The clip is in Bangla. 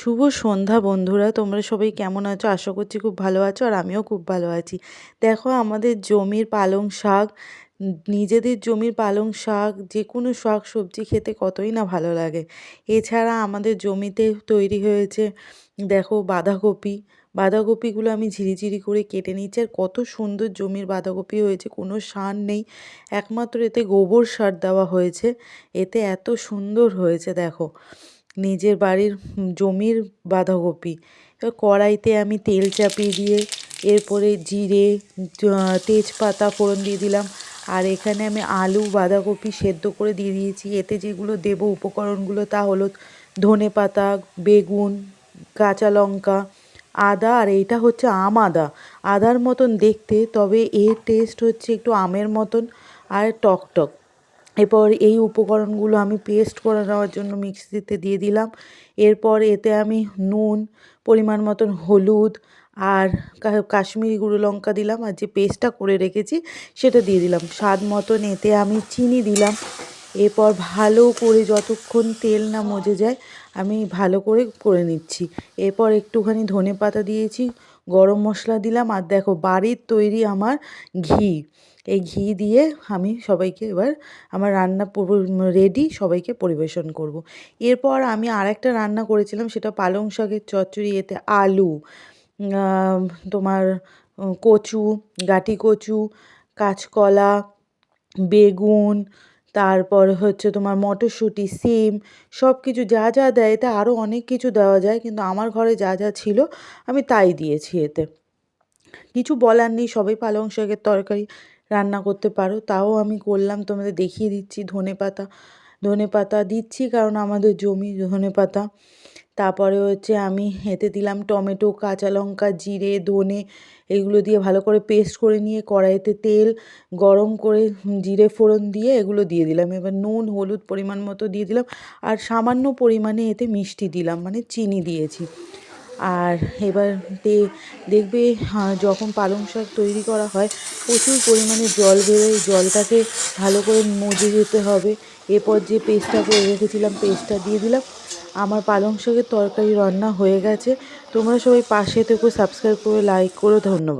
শুভ সন্ধ্যা বন্ধুরা, তোমরা সবাই কেমন আছো? আশা করছি খুব ভালো আছো আর আমিও খুব ভালো আছি। দেখো, আমাদের জমির পালং শাক, নিজেদের জমির পালং শাক যে কোনো শাক, সবজি খেতে কতই না ভালো লাগে। এছাড়া আমাদের জমিতে তৈরি হয়েছে, দেখো, বাঁধাকপি। বাঁধাকপিগুলো আমি ঝিরিঝিরি করে কেটে নিচ্ছি আর কত সুন্দর জমির বাঁধাকপি হয়েছে, কোনো সার নেই। একমাত্র এতে গোবর সার দেওয়া হয়েছে, এতে এত সুন্দর হয়েছে, দেখো। নিজের বাড়ির জমির বাঁধাকপি। এবার কড়াইতে আমি তেল চাপিয়ে দিয়ে এরপরে জিরে তেজপাতা ফোড়ন দিয়ে দিলাম। আর এখানে আমি আলু, বাঁধাকপি সেদ্ধ করে দিয়ে দিয়েছি। এতে যেগুলো দেবো উপকরণগুলো তা হলো ধনে পাতা, বেগুন, কাঁচা লঙ্কা, আদা, আর এইটা হচ্ছে আম আদা। আদার মতন দেখতে, তবে এর টেস্ট হচ্ছে একটু আমের মতন আর টক টক এরপর এই উপকরণগুলো আমি পেস্ট করে নেওয়ার জন্য মিক্সিতে দিয়ে দিলাম। এরপর এতে আমি নুন, পরিমাণ মতন হলুদ আর কাশ্মীরি গুঁড়ো লঙ্কা দিলাম আর যে পেস্টটা করে রেখেছি সেটা দিয়ে দিলাম। স্বাদ মতন এতে আমি চিনি দিলাম। এরপর ভালো করে যতক্ষণ তেল না মজে যায় আমি ভালো করে করে নিচ্ছি। এরপর একটুখানি ধনে পাতা দিয়েছি গরম মশলা দিলাম আর দেখো বাড়ির তৈরি আমার ঘি এই ঘি দিয়ে আমি সবাইকে এবার আমার রান্না রেডি সবাইকে পরিবেশন করব। এরপর আমি আরেকটা রান্না করেছিলাম সেটা পালং শাকের চচ্চড়ি, এতে আলু তোমার কচু, গাটি কচু, কাঁচকলা, বেগুন তারপর হচ্ছে তোমার মটরশুঁটি, সিম সব কিছু যা যা দেয়, এতে আরও অনেক কিছু দেওয়া যায়, কিন্তু আমার ঘরে যা যা ছিল আমি তাই দিয়েছি এতে। কিছু বলার নেই, সবাই পালং শাকের তরকারি রান্না করতে পারো, তাও আমি করলাম, তোমাদের দেখিয়ে দিচ্ছি ধনে পাতা ধনে পাতা দিচ্ছি কারণ আমাদের জমি ধনে পাতা তারপরে হচ্ছে আমি এতে দিলাম টমেটো, কাঁচা লঙ্কা, জিরে, ধনে, এগুলো দিয়ে ভালো করে পেস্ট করে নিয়ে কড়াইতে তেল গরম করে জিরে ফোড়ন দিয়ে এগুলো দিয়ে দিলাম। এবার নুন, হলুদ পরিমাণ মতো দিয়ে দিলাম আর সামান্য পরিমাণে এতে মিষ্টি দিলাম মানে চিনি দিয়েছি। আর এবার দেখবে যখন পালং শাক তৈরি করা হয়, প্রচুর পরিমাণে জল বেরোয় জলটাকে ভালো করে মজে যেতে হবে। এরপর যে পেস্টটা করে রেখেছিলাম পেস্টটা দিয়ে দিলাম। আমার পালং শাকের তরকারি রান্না হয়ে গেছে। তোমরা সবাই পাশে থেকে সাবস্ক্রাইব করে লাইক করো, ধন্যবাদ।